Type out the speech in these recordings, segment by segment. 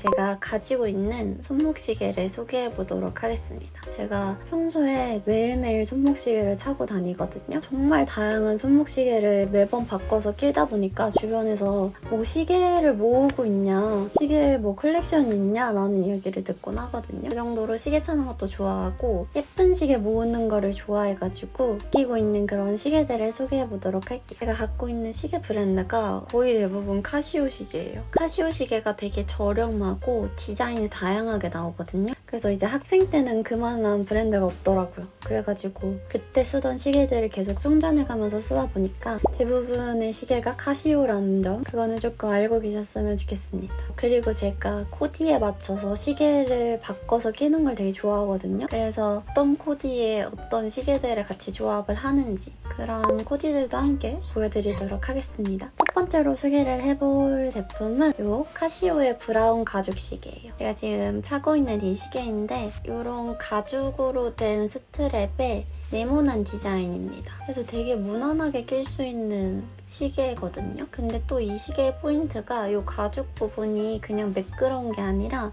제가 가지고 있는 손목시계를 소개해 보도록 하겠습니다. 제가 평소에 매일매일 손목시계를 차고 다니거든요. 정말 다양한 손목시계를 매번 바꿔서 끼다 보니까 주변에서 뭐 시계를 모으고 있냐, 시계 뭐 컬렉션이 있냐 라는 이야기를 듣곤 하거든요. 그 정도로 시계 차는 것도 좋아하고 예쁜 시계 모으는 거를 좋아해가지고 끼고 있는 그런 시계들을 소개해 보도록 할게요. 제가 갖고 있는 시계 브랜드가 거의 대부분 카시오 시계예요. 카시오 시계가 되게 저렴 하고 디자인이 다양하게 나오거든요. 그래서 이제 학생 때는 그만한 브랜드가 없더라고요. 그래가지고 그때 쓰던 시계들을 계속 충전해가면서 쓰다 보니까 대부분의 시계가 카시오라는 점 그거는 조금 알고 계셨으면 좋겠습니다. 그리고 제가 코디에 맞춰서 시계를 바꿔서 끼는 걸 되게 좋아하거든요. 그래서 어떤 코디에 어떤 시계들을 같이 조합을 하는지 그런 코디들도 함께 보여드리도록 하겠습니다. 첫 번째로 소개를 해볼 제품은 이 카시오의 브라운 가죽 시계예요. 제가 지금 차고 있는 이 시계 인데 이런 가죽으로 된 스트랩에 네모난 디자인입니다. 그래서 되게 무난하게 낄 수 있는 시계거든요. 근데 또 이 시계의 포인트가 이 가죽 부분이 그냥 매끄러운 게 아니라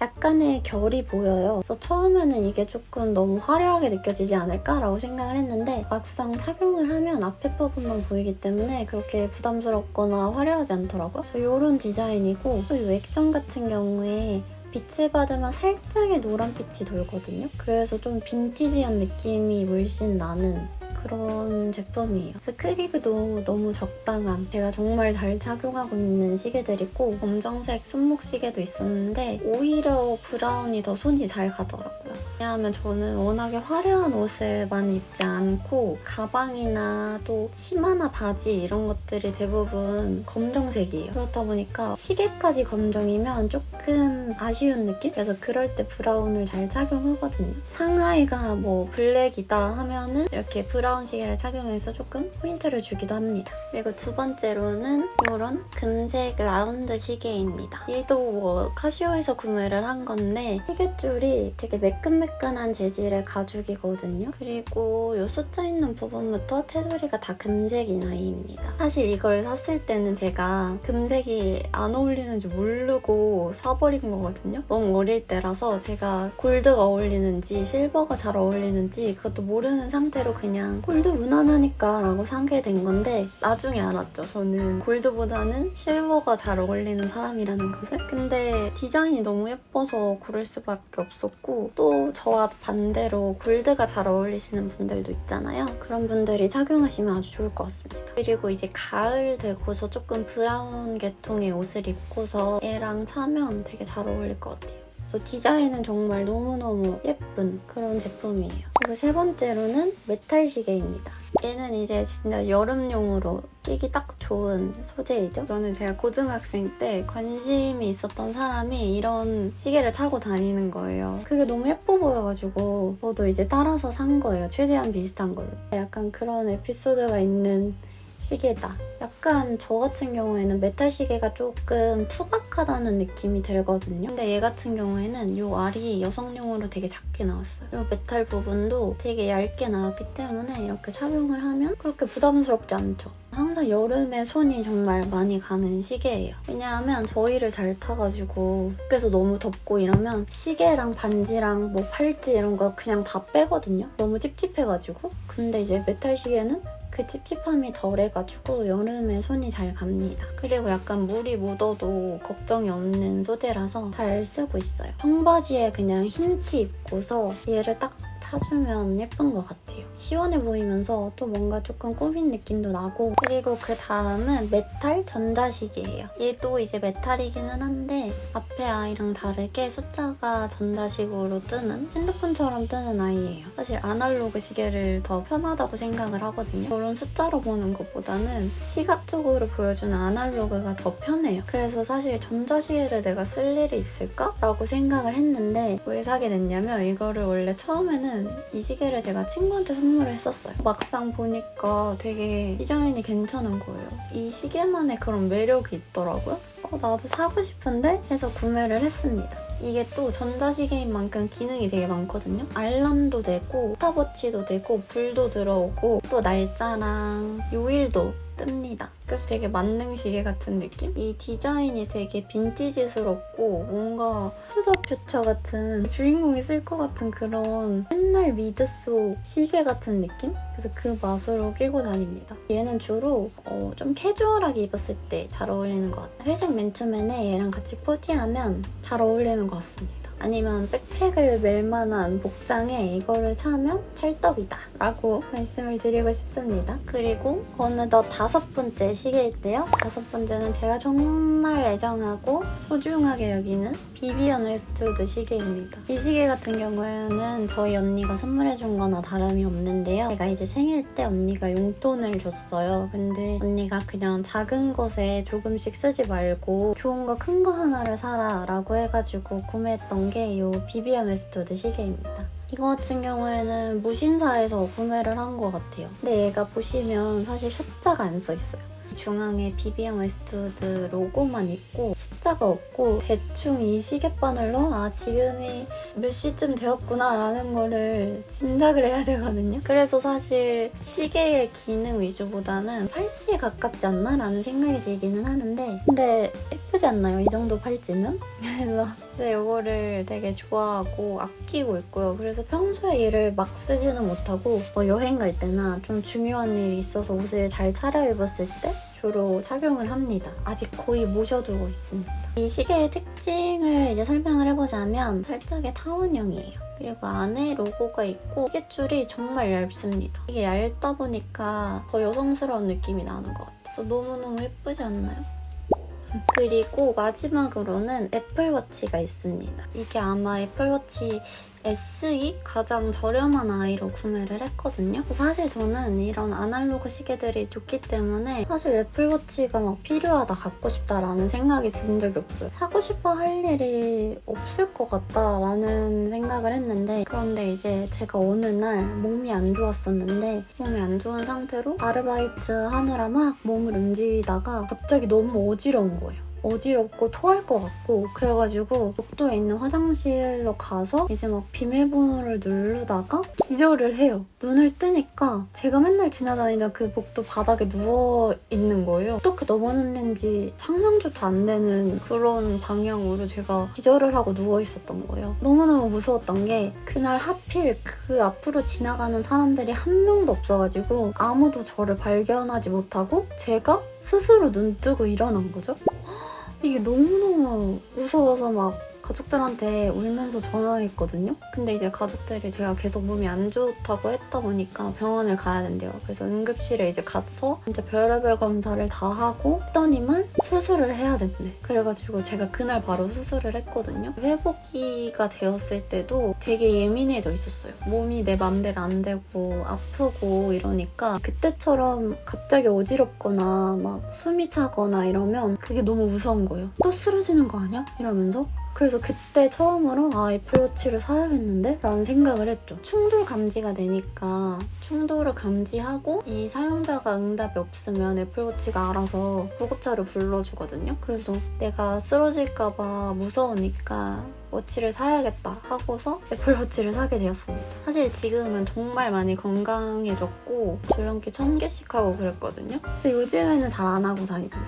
약간의 결이 보여요. 그래서 처음에는 이게 조금 너무 화려하게 느껴지지 않을까라고 생각을 했는데 막상 착용을 하면 앞에 부분만 보이기 때문에 그렇게 부담스럽거나 화려하지 않더라고요. 그래서 이런 디자인이고 또이 액정 같은 경우에 빛을 받으면 살짝의 노란빛이 돌거든요. 그래서 좀 빈티지한 느낌이 물씬 나는 그런 제품이에요. 그래서 크기도 너무 적당한 제가 정말 잘 착용하고 있는 시계들이고 검정색 손목 시계도 있었는데 오히려 브라운이 더 손이 잘 가더라고요. 왜냐하면 저는 워낙에 화려한 옷을 많이 입지 않고 가방이나 또 치마나 바지 이런 것들이 대부분 검정색이에요. 그렇다 보니까 시계까지 검정이면 조금 아쉬운 느낌? 그래서 그럴 때 브라운을 잘 착용하거든요. 상하이가 뭐 블랙이다 하면은 이렇게 브라운 시계를 착용해서 조금 포인트를 주기도 합니다. 그리고 두 번째로는 이런 금색 라운드 시계입니다. 얘도 뭐 카시오에서 구매를 한 건데 시계줄이 되게 매끈매끈한 재질의 가죽이거든요. 그리고 이 숫자 있는 부분부터 테두리가 다 금색이 나이입니다. 사실 이걸 샀을 때는 제가 금색이 안 어울리는지 모르고 사버린 거거든요. 너무 어릴 때라서 제가 골드가 어울리는지 실버가 잘 어울리는지 그것도 모르는 상태로 그냥 골드 무난하니까 라고 사게 된 건데 나중에 알았죠. 저는 골드보다는 실버가 잘 어울리는 사람이라는 것을. 근데 디자인이 너무 예뻐서 고를 수밖에 없었고 또 저와 반대로 골드가 잘 어울리시는 분들도 있잖아요. 그런 분들이 착용하시면 아주 좋을 것 같습니다. 그리고 이제 가을 되고서 조금 브라운 계통의 옷을 입고서 얘랑 차면 되게 잘 어울릴 것 같아요. 그래서 디자인은 정말 너무너무 예쁜 그런 제품이에요. 그리고 세 번째로는 메탈 시계입니다. 얘는 이제 진짜 여름용으로 끼기 딱 좋은 소재이죠. 저는 제가 고등학생 때 관심이 있었던 사람이 이런 시계를 차고 다니는 거예요. 그게 너무 예뻐 보여가지고 저도 이제 따라서 산 거예요. 최대한 비슷한 걸로. 약간 그런 에피소드가 있는 시계다. 약간 저 같은 경우에는 메탈 시계가 조금 투박하다는 느낌이 들거든요. 근데 얘 같은 경우에는 이 알이 여성용으로 되게 작게 나왔어요. 이 메탈 부분도 되게 얇게 나왔기 때문에 이렇게 착용을 하면 그렇게 부담스럽지 않죠. 항상 여름에 손이 정말 많이 가는 시계예요. 왜냐하면 저희를 잘 타가지고 밖에서 너무 덥고 이러면 시계랑 반지랑 뭐 팔찌 이런 거 그냥 다 빼거든요. 너무 찝찝해가지고. 근데 이제 메탈 시계는 그 찝찝함이 덜해가지고 여름에 손이 잘 갑니다. 그리고 약간 물이 묻어도 걱정이 없는 소재라서 잘 쓰고 있어요. 청바지에 그냥 흰 티 입고서 얘를 딱 차주면 예쁜 것 같아요. 시원해 보이면서 또 뭔가 조금 꾸민 느낌도 나고 그리고 그 다음은 메탈 전자식이에요. 얘도 이제 메탈이기는 한데 앞에 아이랑 다르게 숫자가 전자식으로 뜨는 핸드폰처럼 뜨는 아이예요. 사실 아날로그 시계를 더 편하다고 생각을 하거든요. 그런 숫자로 보는 것보다는 시각 적으로 보여주는 아날로그가 더 편해요. 그래서 사실 전자시계를 내가 쓸 일이 있을까? 라고 생각을 했는데 왜 사게 됐냐면 이거를 원래 처음에는 이 시계를 제가 친구한테 선물을 했었어요. 막상 보니까 되게 디자인이 괜찮은 거예요. 이 시계만의 그런 매력이 있더라고요. 어, 나도 사고 싶은데 해서 구매를 했습니다. 이게 또 전자시계인 만큼 기능이 되게 많거든요. 알람도 되고 스탑워치도 되고 불도 들어오고 또 날짜랑 요일도 뜹니다. 그래서 되게 만능 시계 같은 느낌? 이 디자인이 되게 빈티지스럽고 뭔가 투더 퓨처 같은 주인공이 쓸 것 같은 그런 옛날 미드 속 시계 같은 느낌? 그래서 그 맛으로 끼고 다닙니다. 얘는 주로 어, 좀 캐주얼하게 입었을 때 잘 어울리는 것 같아요. 회색 맨투맨에 얘랑 같이 코디하면 잘 어울리는 것 같습니다. 아니면 백팩을 멜 만한 복장에 이거를 차면 찰떡이다 라고 말씀을 드리고 싶습니다. 그리고 어느덧 다섯 번째 시계인데요. 다섯 번째는 제가 정말 애정하고 소중하게 여기는 비비언 웨스트우드 시계입니다. 이 시계 같은 경우에는 저희 언니가 선물해준 거나 다름이 없는데요. 제가 이제 생일 때 언니가 용돈을 줬어요. 근데 언니가 그냥 작은 것에 조금씩 쓰지 말고 좋은 거 큰거 하나를 사라 라고 해가지고 구매했던 게 이 비비언 웨스트우드 시계입니다. 이거 같은 경우에는 무신사에서 구매를 한 것 같아요. 근데 얘가 보시면 사실 숫자가 안 써 있어요. 중앙에 비비언 웨스트우드 로고만 있고 숫자가 없고 대충 이 시계 바늘로 아 지금이 몇 시쯤 되었구나 라는 거를 짐작을 해야 되거든요. 그래서 사실 시계의 기능 위주보다는 팔찌에 가깝지 않나 라는 생각이 들기는 하는데 근데 예쁘지 않나요? 이 정도 팔찌면? 그래서 근데 이거를 되게 좋아하고 아끼고 있고요. 그래서 평소에 얘를 막 쓰지는 못하고 뭐 여행 갈 때나 좀 중요한 일이 있어서 옷을 잘 차려입었을 때 주로 착용을 합니다. 아직 거의 모셔두고 있습니다. 이 시계의 특징을 이제 설명을 해보자면 살짝의 타원형이에요. 그리고 안에 로고가 있고 시계줄이 정말 얇습니다. 이게 얇다 보니까 더 여성스러운 느낌이 나는 것 같아요. 그래서 너무너무 예쁘지 않나요? 그리고 마지막으로는 애플워치가 있습니다. 이게 아마 애플워치 SE 가장 저렴한 아이로 구매를 했거든요. 사실 저는 이런 아날로그 시계들이 좋기 때문에 사실 애플워치가 막 필요하다, 갖고 싶다라는 생각이 든 적이 없어요. 사고 싶어 할 일이 없을 것 같다라는 생각을 했는데 그런데 이제 제가 어느 날 몸이 안 좋았었는데 몸이 안 좋은 상태로 아르바이트 하느라 막 몸을 움직이다가 갑자기 너무 어지러운 거예요. 어지럽고 토할 것 같고 그래가지고 복도에 있는 화장실로 가서 이제 막 비밀번호를 누르다가 기절을 해요. 눈을 뜨니까 제가 맨날 지나다니던 그 복도 바닥에 누워 있는 거예요. 어떻게 넘어졌는지 상상조차 안 되는 그런 방향으로 제가 기절을 하고 누워 있었던 거예요. 너무너무 무서웠던 게 그날 하필 그 앞으로 지나가는 사람들이 한 명도 없어가지고 아무도 저를 발견하지 못하고 제가 스스로 눈 뜨고 일어난 거죠. 이게 너무너무 무서워서 막 가족들한테 울면서 전화했거든요. 근데 이제 가족들이 제가 계속 몸이 안 좋다고 했다 보니까 병원을 가야 된대요. 그래서 응급실에 이제 가서 진짜 별의별 검사를 다 하고 했더니만 수술을 해야 된대. 그래가지고 제가 그날 바로 수술을 했거든요. 회복기가 되었을 때도 되게 예민해져 있었어요. 몸이 내 맘대로 안 되고 아프고 이러니까 그때처럼 갑자기 어지럽거나 막 숨이 차거나 이러면 그게 너무 무서운 거예요. 또 쓰러지는 거 아니야? 이러면서 그래서 그때 처음으로 아 애플워치를 사야겠는데? 라는 생각을 했죠. 충돌 감지가 되니까 충돌을 감지하고 이 사용자가 응답이 없으면 애플워치가 알아서 구급차를 불러주거든요. 그래서 내가 쓰러질까봐 무서우니까 워치를 사야겠다 하고서 애플워치를 사게 되었습니다. 사실 지금은 정말 많이 건강해졌고 줄넘기 천 개씩 하고 그랬거든요. 그래서 요즘에는 잘 안 하고 다닙니다.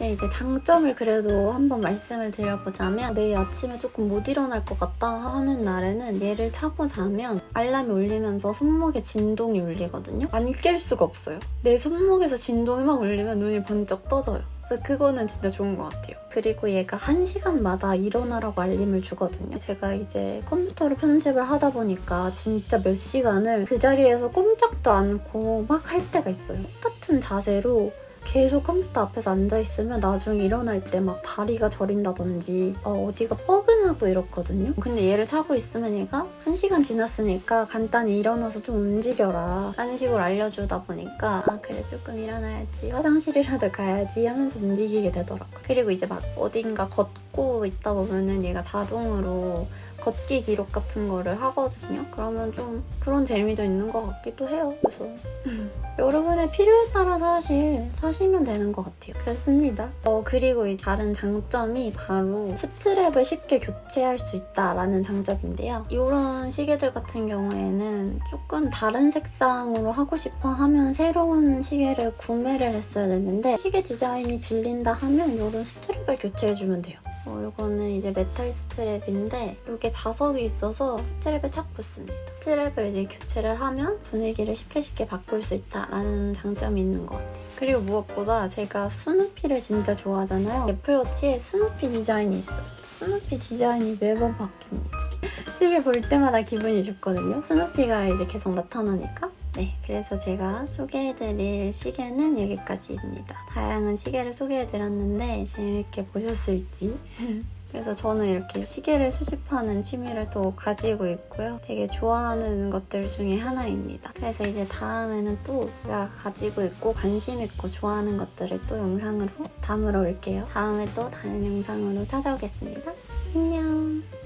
네, 이제 장점을 그래도 한번 말씀을 드려보자면 내일 아침에 조금 못 일어날 것 같다 하는 날에는 얘를 차고 자면 알람이 울리면서 손목에 진동이 울리거든요. 안 깰 수가 없어요. 내 손목에서 진동이 막 울리면 눈이 번쩍 떠져요. 그거는 진짜 좋은 것 같아요. 그리고 얘가 한 시간마다 일어나라고 알림을 주거든요. 제가 이제 컴퓨터로 편집을 하다 보니까 진짜 몇 시간을 그 자리에서 꼼짝도 않고 막 할 때가 있어요. 똑같은 자세로 계속 컴퓨터 앞에서 앉아있으면 나중에 일어날 때 막 다리가 저린다든지 어, 어디가 뻐근하고 이렇거든요. 근데 얘를 차고 있으면 얘가 한 시간 지났으니까 간단히 일어나서 좀 움직여라 라는 식으로 알려주다 보니까 아 그래 조금 일어나야지 화장실이라도 가야지 하면서 움직이게 되더라고요. 그리고 이제 막 어딘가 걷고 있다 보면은 얘가 자동으로 걷기 기록 같은 거를 하거든요. 그러면 좀 그런 재미도 있는 것 같기도 해요. 그래서 여러분의 필요에 따라 사실 사시면 되는 것 같아요. 그렇습니다. 어, 그리고 이 다른 장점이 바로 스트랩을 쉽게 교체할 수 있다라는 장점인데요. 이런 시계들 같은 경우에는 조금 다른 색상으로 하고 싶어 하면 새로운 시계를 구매를 했어야 됐는데 시계 디자인이 질린다 하면 이런 스트랩을 교체해주면 돼요. 어, 이거는 이제 메탈 스트랩인데 이게 자석이 있어서 스트랩에 착 붙습니다. 스트랩을 이제 교체를 하면 분위기를 쉽게 쉽게 바꿀 수 있다라는 장점이 있는 것 같아요. 그리고 무엇보다 제가 스누피를 진짜 좋아하잖아요. 애플워치에 스누피 디자인이 있어요. 스누피 디자인이 매번 바뀝니다. 시계 볼 때마다 기분이 좋거든요. 스누피가 이제 계속 나타나니까. 네, 그래서 제가 소개해드릴 시계는 여기까지입니다. 다양한 시계를 소개해드렸는데 재밌게 보셨을지. 그래서 저는 이렇게 시계를 수집하는 취미를 또 가지고 있고요. 되게 좋아하는 것들 중에 하나입니다. 그래서 이제 다음에는 또 제가 가지고 있고 관심 있고 좋아하는 것들을 또 영상으로 담으러 올게요. 다음에 또 다른 영상으로 찾아오겠습니다. 안녕.